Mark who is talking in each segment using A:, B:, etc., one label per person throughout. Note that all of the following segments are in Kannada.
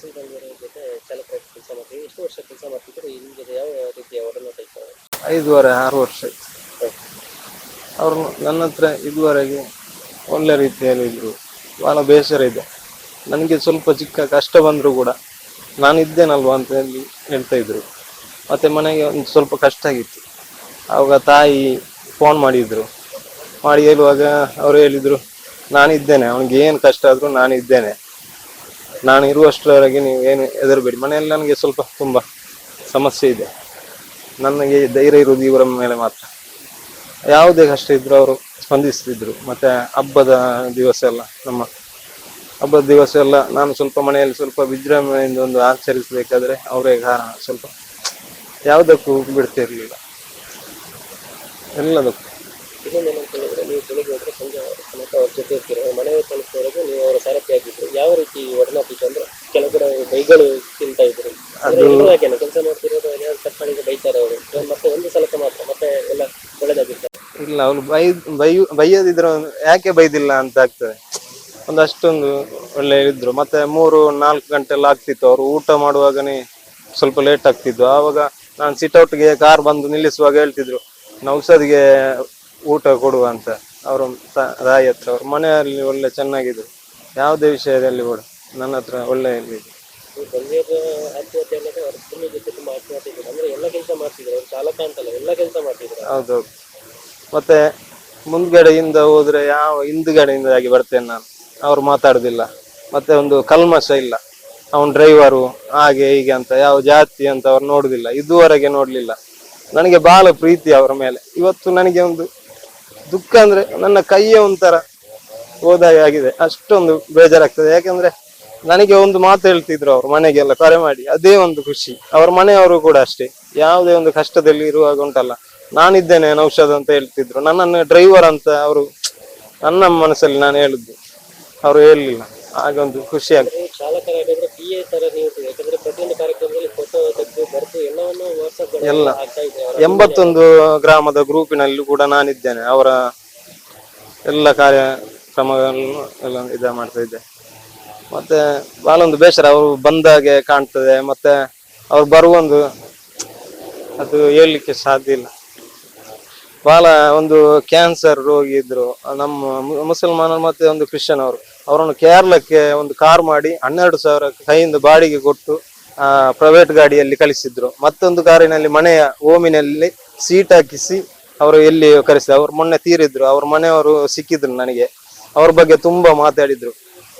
A: ತಹಸೀಲ್ದಾರ್ ಜೊತೆ ಚಾಲಕರಾಗಿ ಕೆಲಸ ಮಾಡ್ತೀವಿ. ಎಷ್ಟು ವರ್ಷ ಕೆಲಸ ಮಾಡ್ತಿದ್ರು ನಿಮ್ಮ ಯಾವ ರೀತಿಯ ಒಡನಾಟ ಇತ್ತು
B: ಐದುವರೆ ಆರು ವರ್ಷ ಆಯ್ತು. ಅವರು ನನ್ನ ಹತ್ರ ಇದುವರೆಗೆ ಒಳ್ಳೆ ರೀತಿಯಲ್ಲಿ ಇದ್ರು. ಭಾಳ ಬೇಸರ ಇದೆ. ನನಗೆ ಸ್ವಲ್ಪ ಚಿಕ್ಕ ಕಷ್ಟ ಬಂದರೂ ಕೂಡ ನಾನು ಇದ್ದೇನಲ್ವಾ ಅಂತ ಹೇಳಿ ಹೇಳ್ತಾ ಇದ್ರು. ಮತ್ತೆ ಮನೆಗೆ ಒಂದು ಸ್ವಲ್ಪ ಕಷ್ಟ ಆಗಿತ್ತು. ಆವಾಗ ತಾಯಿ ಫೋನ್ ಮಾಡಿದ್ರು. ಮಾಡಿ ಹೇಳುವಾಗ ಅವರು ಹೇಳಿದ್ರು ನಾನಿದ್ದೇನೆ. ಅವನಿಗೆ ಏನು ಕಷ್ಟ ಆದರೂ ನಾನು ಇದ್ದೇನೆ ನಾನು ಇರುವಷ್ಟರವರೆಗೆ ನೀವು ಏನು ಹೆದರಬೇಡಿ. ಮನೆಯಲ್ಲಿ ನನಗೆ ಸ್ವಲ್ಪ ತುಂಬ ಸಮಸ್ಯೆ ಇದೆ. ನನಗೆ ಧೈರ್ಯ ಇರುವುದು ಇವರ ಮೇಲೆ ಮಾತ್ರ. ಯಾವುದೇ ಕಷ್ಟ ಇದ್ದರೂ ಅವರು ಸ್ಪಂದಿಸ್ತಿದ್ರು. ಮತ್ತೆ ಹಬ್ಬದ ದಿವಸ ಎಲ್ಲ ನಮ್ಮ ಹಬ್ಬದ ದಿವಸ ಎಲ್ಲ ನಾನು ಸ್ವಲ್ಪ ಮನೆಯಲ್ಲಿ ಸ್ವಲ್ಪ ವಿಜೃಂಭಣೆಯಿಂದ ಒಂದು ಆಚರಿಸಬೇಕಾದ್ರೆ ಅವರೇ ಕಾರಣ. ಸ್ವಲ್ಪ ಯಾವುದಕ್ಕೂ ಬಿಡ್ತಿರ್ಲಿಲ್ಲ ಎಲ್ಲದಕ್ಕೂ.
A: ಇನ್ನೊಂದು ಏನಂತ ಹೇಳಿದ್ರೆ ನೀವು ಬೆಳಿಗ್ಗೆ ಹೋದ್ರೆ ಸಂಜೆ ತನಕ ಅವ್ರ ಜೊತೆ ಇರ್ತೀರ. ಮನೆಗೆ ತಲುಪುವವರೆಗೂ ನೀವು ಅವರ ಸಾರಥಿ ಆಗಿದ್ರು ಯಾವ ರೀತಿ ಒಡನಾಟಿತ್ತು ಅಂದ್ರೆ ಕೆಲವು ಬೈಗಳು ತಿಂತ ಇದ್ರು. ಹಾಗೇನೆ? ಕೆಲಸ ಮಾಡ್ತಿರೋದು ಏನಾದ್ರು ತಪ್ಪು ಮಾಡಿದ್ರೆ ಬೈತಾರೆ ಅವರು. ಮತ್ತೆ ಒಂದು ಸಲಕ್ಕೆ ಮಾತ್ರ ಮತ್ತೆ ಎಲ್ಲ ಒಳ್ಳೆದಾಗಿರ್ತಾರೆ
B: ಇಲ್ಲ ಅವ್ರು ಬೈ ಬೈ ಬೈಯದಿದ್ರೆ ಯಾಕೆ ಬೈದಿಲ್ಲ ಅಂತ ಆಗ್ತದೆ. ಒಂದು ಅಷ್ಟೊಂದು ಒಳ್ಳೆ ಇದ್ರು. ಮತ್ತೆ ಮೂರು ನಾಲ್ಕು ಗಂಟೆ ಎಲ್ಲ ಆಗ್ತಿತ್ತು. ಅವರು ಊಟ ಮಾಡುವಾಗನೇ ಸ್ವಲ್ಪ ಲೇಟ್ ಆಗ್ತಿದ್ದು ಆವಾಗ ನಾನು ಸಿಟ್ಔಟ್ಗೆ ಕಾರ್ ಬಂದು ನಿಲ್ಲಿಸುವಾಗ ಹೇಳ್ತಿದ್ರು. ನೌಸದ್ಗೆ ಊಟ ಕೊಡುವ ಅಂತ. ಅವರು ರಾಯಿ ಹತ್ರ ಅವ್ರ ಮನೆಯಲ್ಲಿ ಒಳ್ಳೆ ಚೆನ್ನಾಗಿದ್ರು ಯಾವುದೇ ವಿಷಯದಲ್ಲಿ ಕೂಡ ನನ್ನ ಹತ್ರ ಒಳ್ಳೆ
A: ಮಾಡ್ತಿದ್ರು.
B: ಹೌದೌದು ಮತ್ತೆ ಮುಂದ್ಗಡೆಯಿಂದ ಹೋದ್ರೆ ಯಾವ ಹಿಂದ್ಗಡೆಯಿಂದ ಆಗಿ ಬರ್ತೇನೆ ನಾನು? ಅವ್ರು ಮಾತಾಡುದಿಲ್ಲ. ಮತ್ತೆ ಒಂದು ಕಲ್ಮಶ ಇಲ್ಲ. ಅವನ್ ಡ್ರೈವರು ಹಾಗೆ ಹೀಗೆ ಅಂತ ಯಾವ ಜಾತಿ ಅಂತ ಅವ್ರು ನೋಡುದಿಲ್ಲ. ಇದುವರೆಗೆ ನೋಡ್ಲಿಲ್ಲ. ನನಗೆ ಬಹಳ ಪ್ರೀತಿ ಅವರ ಮೇಲೆ. ಇವತ್ತು ನನಗೆ ಒಂದು ದುಃಖ ಅಂದ್ರೆ ನನ್ನ ಕೈಯೇ ಒಂಥರ ಹೋದಾಗೆ ಆಗಿದೆ. ಅಷ್ಟೊಂದು ಬೇಜಾರಾಗ್ತದೆ. ಯಾಕಂದ್ರೆ ನನಗೆ ಒಂದು ಮಾತು ಹೇಳ್ತಿದ್ರು ಅವ್ರು ಮನೆಗೆಲ್ಲ ಕರೆ ಮಾಡಿ. ಅದೇ ಒಂದು ಖುಷಿ. ಅವ್ರ ಮನೆಯವರು ಕೂಡ ಅಷ್ಟೇ. ಯಾವುದೇ ಒಂದು ಕಷ್ಟದಲ್ಲಿ ಇರುವಾಗ ಉಂಟಲ್ಲ. ನಾನಿದ್ದೇನೆ ಔಷಧ ಅಂತ ಹೇಳ್ತಿದ್ರು. ನನ್ನನ್ನು ಡ್ರೈವರ್ ಅಂತ ಅವರು ನನ್ನ ಮನಸ್ಸಲ್ಲಿ ನಾನು ಹೇಳಿದ್ದು ಅವರು ಹೇಳಲಿಲ್ಲ. ಆಗ ಒಂದು ಖುಷಿ ಆಗ್ತದೆ. ಎಲ್ಲ. ಎಂಬತ್ತೊಂದು ಗ್ರಾಮದ ಗ್ರೂಪಿನಲ್ಲಿ ಕೂಡ ನಾನಿದ್ದೇನೆ. ಅವರ ಎಲ್ಲ ಕಾರ್ಯಕ್ರಮಗಳನ್ನು ಎಲ್ಲ ಇದ ಮಾಡ್ತಾ ಇದ್ದೆ. ಮತ್ತೆ ಬಹಳ ಒಂದು ಬೇಸರ ಅವರು ಬಂದಾಗೆ ಕಾಣ್ತದೆ. ಮತ್ತೆ ಅವ್ರು ಬರುವೊಂದು ಅದು ಹೇಳಲಿಕ್ಕೆ ಸಾಧ್ಯ ಇಲ್ಲ. ಬಹಳ ಒಂದು ಕ್ಯಾನ್ಸರ್ ರೋಗಿ ಇದ್ರು. ನಮ್ಮ ಮುಸಲ್ಮಾನರು ಮತ್ತೆ ಒಂದು ಕ್ರಿಶ್ಚಿಯನ್ ಅವರು. ಅವರನ್ನು ಕೇರಳಕ್ಕೆ ಒಂದು ಕಾರ್ ಮಾಡಿ ಹನ್ನೆರಡು ಸಾವಿರ ಕೈಯಿಂದ ಬಾಡಿಗೆ ಕೊಟ್ಟು ಪ್ರೈವೇಟ್ ಗಾಡಿಯಲ್ಲಿ ಕಳಿಸಿದ್ರು. ಮತ್ತೊಂದು ಕಾರಿನಲ್ಲಿ ಮನೆಯ ಓಮಿನಲ್ಲಿ ಸೀಟ್ ಹಾಕಿಸಿ ಅವರು ಎಲ್ಲಿ ಕರೆಸಿದ್ರು. ಅವ್ರು ಮೊನ್ನೆ ತೀರಿದ್ರು. ಅವ್ರ ಮನೆಯವರು ಸಿಕ್ಕಿದ್ರು ನನಗೆ. ಅವ್ರ ಬಗ್ಗೆ ತುಂಬಾ ಮಾತಾಡಿದ್ರು.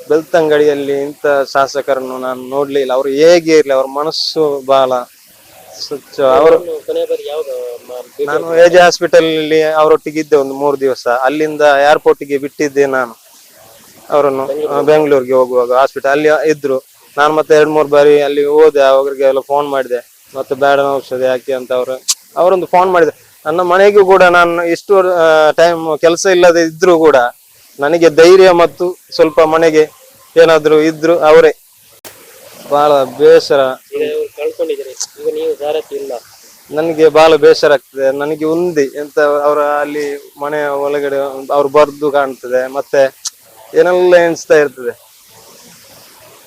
B: ಬೆಳ್ತಂಗಡಿಯಲ್ಲಿ ಇಂಥ ಶಾಸಕರನ್ನು ನಾನು ನೋಡ್ಲಿಲ್ಲ. ಅವ್ರು ಹೇಗೆ ಇರ್ಲಿ? ಅವ್ರ ಮನಸ್ಸು ಬಹಳ ಸ್ವಚ್ಛ. ಅವರು
A: ನಾನು ಎ
B: ಜೆ ಎಜೆ ಹಾಸ್ಪಿಟಲ್ ಅಲ್ಲಿ ಅವರೊಟ್ಟಿಗೆ ಇದ್ದೆ ಒಂದು ಮೂರು ದಿವಸ. ಅಲ್ಲಿಂದ ಏರ್ಪೋರ್ಟ್ಗೆ ಬಿಟ್ಟಿದ್ದೆ ನಾನು. ಅವರನ್ನು ಬೆಂಗಳೂರಿಗೆ ಹೋಗುವಾಗ ಹಾಸ್ಪಿಟಲ್ ಅಲ್ಲಿ ಇದ್ರು. ನಾನು ಮತ್ತೆ ಎರಡ್ ಮೂರು ಬಾರಿ ಅಲ್ಲಿ ಹೋದೆ ಅವ್ರಿಗೆ ಎಲ್ಲ ಫೋನ್ ಮಾಡಿದೆ. ಮತ್ತೆ ಬೇಡ ಔಷಧಿ ಹಾಕಿ ಅಂತ ಅವರು ಅವರೊಂದು ಫೋನ್ ಮಾಡಿದೆ. ನನ್ನ ಮನೆಗೂ ಕೂಡ ನಾನು ಇಷ್ಟು ಟೈಮ್ ಕೆಲಸ ಇಲ್ಲದೆ ಇದ್ರೂ ಕೂಡ ನನಗೆ ಧೈರ್ಯ ಮತ್ತು ಸ್ವಲ್ಪ ಮನೆಗೆ ಏನಾದ್ರು ಇದ್ರು ಅವರೇ. ಬಹಳ ಬೇಸರ. ನನಗೆ ಬಹಳ ಬೇಸರ ಆಗ್ತದೆ. ನನಗೆ ಉಂದಿ ಎಂತ ಅವರ ಅಲ್ಲಿ ಮನೆಯ ಒಳಗಡೆ ಅವ್ರು ಬರ್ದು ಕಾಣ್ತದೆ. ಮತ್ತೆ ಏನೆಲ್ಲ ಎಣಿಸ್ತಾ ಇರ್ತದೆ.